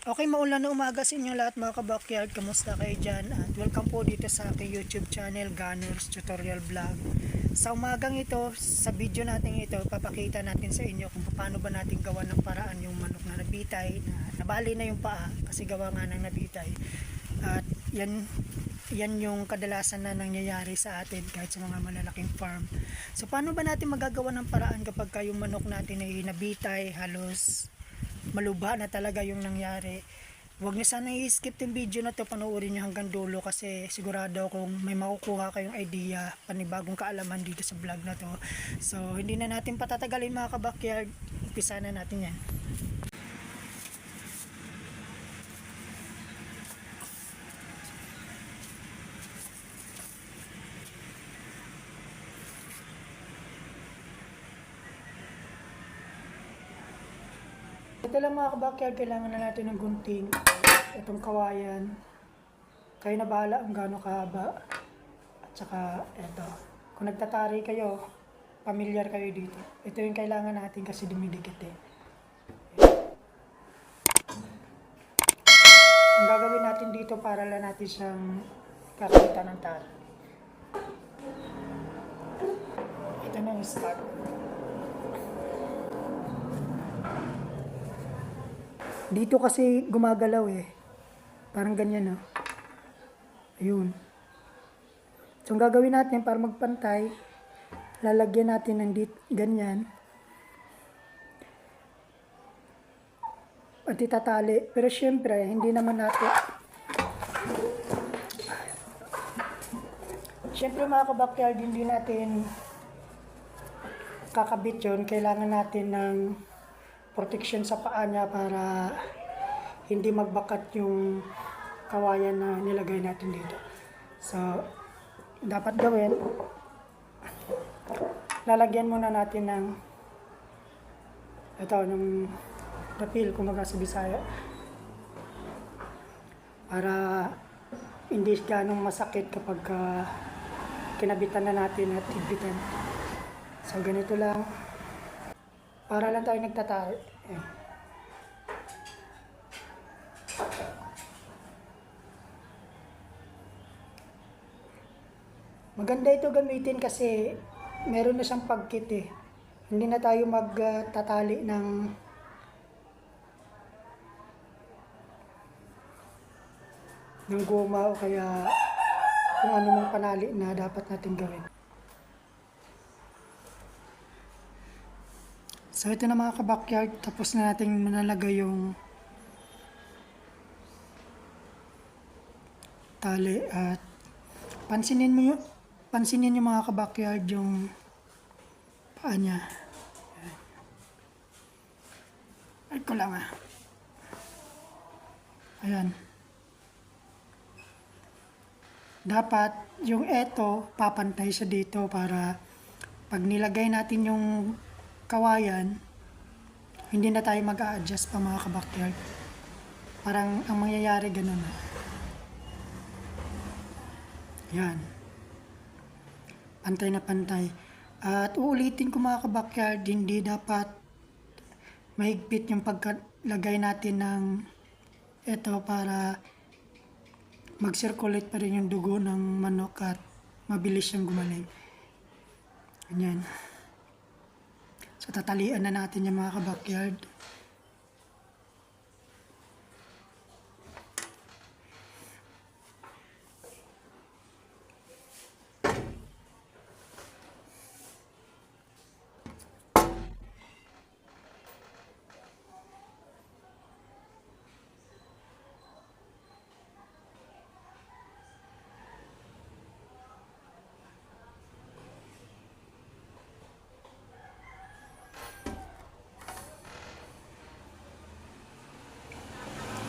Okay, maulan na umaga sa inyo lahat mga kabakyard. Kamusta kayo dyan? At welcome po dito sa aking YouTube channel, Gunners Tutorial Vlog. Sa umagang ito, sa video natin ito, papakita natin sa inyo kung paano ba natin gawa ng paraan yung manok na nabitay, na nabali na yung paa kasi gawa nga ng nabitay. At yan, yan yung kadalasan na nangyayari sa atin kahit sa mga malalaking farm. So paano ba natin magagawa ng paraan kapag ka yung manok natin ay nabitay, halos malubha na talaga yung nangyari. Huwag niyo sana i-skip yung video na to, panoorin niyo hanggang dulo kasi sigurado kung may makukuha kayong idea, panibagong kaalaman dito sa vlog na to. So, hindi na natin patatagalin mga kabakyard, umpisa na natin yan. Ito lang mga kabakyard, kailangan na natin ng gunting. Itong kawayan. Kayo na bahala kung gaano kahaba. At saka, eto. Kung nagtatari kayo, familiar kayo dito. Ito yung kailangan natin kasi dumidikit eh. Ang gagawin natin dito para lang natin siyang kakita ng tari. Ito na yung start. Dito kasi gumagalaw eh. Parang ganyan oh. Ayun. So, gagawin natin para magpantay, lalagyan natin ng dit ganyan. At itatali. Pero syempre, hindi naman natin. Syempre mga kabakyard, hindi natin kakabit yun. Kailangan natin ng protection sa paa niya para hindi magbakat yung kawayan na nilagay natin dito. So, dapat gawin, lalagyan muna natin ng ito, ng rapil, kumaga sa Bisaya. Para hindi ganong masakit kapag ah, kinabitan na natin at igbitan. So, ganito lang. Para lang tayo nagtatari. Ayan. Maganda ito gamitin kasi meron na siyang pagkit eh. Hindi na tayo magtatali ng ng goma o kaya kung ano mang panali na dapat natin gawin. So ito na mga kabakyard, tapos na natin manalagay yung tali at pansinin mo yung pansinin yung mga kabakyard yung paa niya. Ay ko lang ah. Ayan. Dapat yung eto, papantay siya dito para pag nilagay natin yung kawayan, hindi na tayo mag-a-adjust pa mga kabakyard. Parang ang mangyayari ganun. ah. Yan. Pantay na pantay. At uulitin ko mga kabakyard, hindi dapat mahigpit yung pagkalagay natin ng ito para mag-circulate pa rin yung dugo ng manok at mabilis siyang gumaling. Ganyan. So tatalian na natin yung mga kabakyard.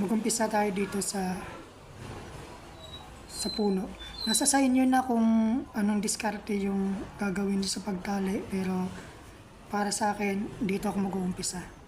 Mag-umpisa tayo dito sa sa puno. Nasa sa inyo na kung anong diskarte yung gagawin sa pagtali, pero para sa akin, dito ako mag-uumpisa.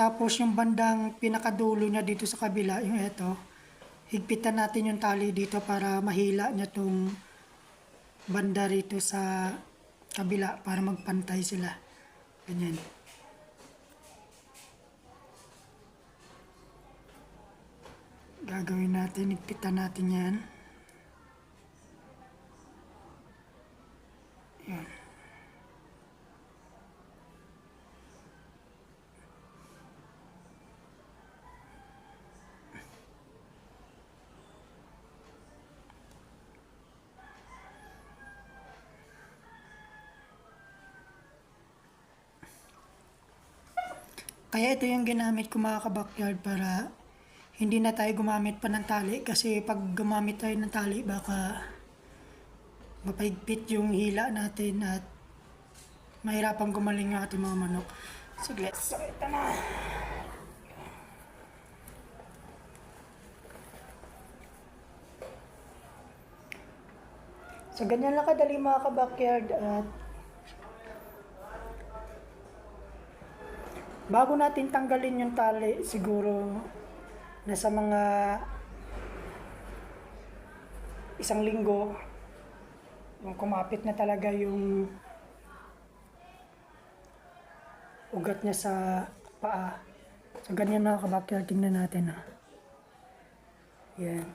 Tapos yung bandang pinakadulo niya dito sa kabila, yung eto, higpitan natin yung tali dito para mahila niya tong banda rito sa kabila para magpantay sila. Ganyan. Gagawin natin, higpitan natin. Yan. Kaya ito yung ginamit ko mga kabakyard para hindi na tayo gumamit pa ng tali kasi pag gumamit tayo ng tali baka mapaigpit yung hila natin at mahirapan gumaling yung ating mga manok. Sige, so ito na. So ganyan lang kadali mga kabakyard at Bago natin tanggalin yung tali, siguro nasa mga isang linggo, yung kumapit na talaga yung ugat niya sa paa. So ganyan mga kabakyard, tingnan natin ha. Yan.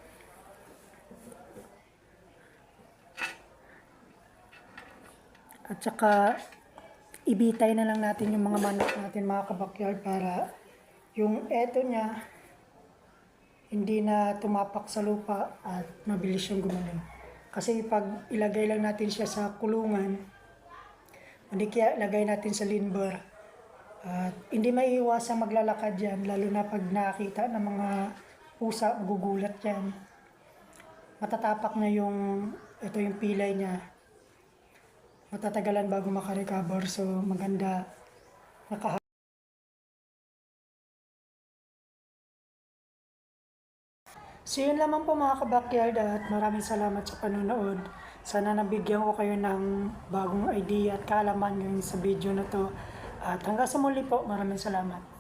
At saka ibitay na lang natin yung mga manok natin mga kabakyard para yung eto niya hindi na tumapak sa lupa at mabilis siyang gumaling. Kasi pag ilagay lang natin siya sa kulungan, hindi kaya ilagay natin sa limber, at hindi maiiwasang maglalakad yan, lalo na pag nakita ng mga pusa, magugulat yan. Matatapak na yung, ito yung pilay niya, matatagalan bago makarecover. So, maganda naka So, yun lamang po mga kabakyard at maraming salamat sa panonood. Sana nabigyan ko kayo ng bagong idea at kaalaman ngayon sa video na to. At hanggang sa muli po, maraming salamat.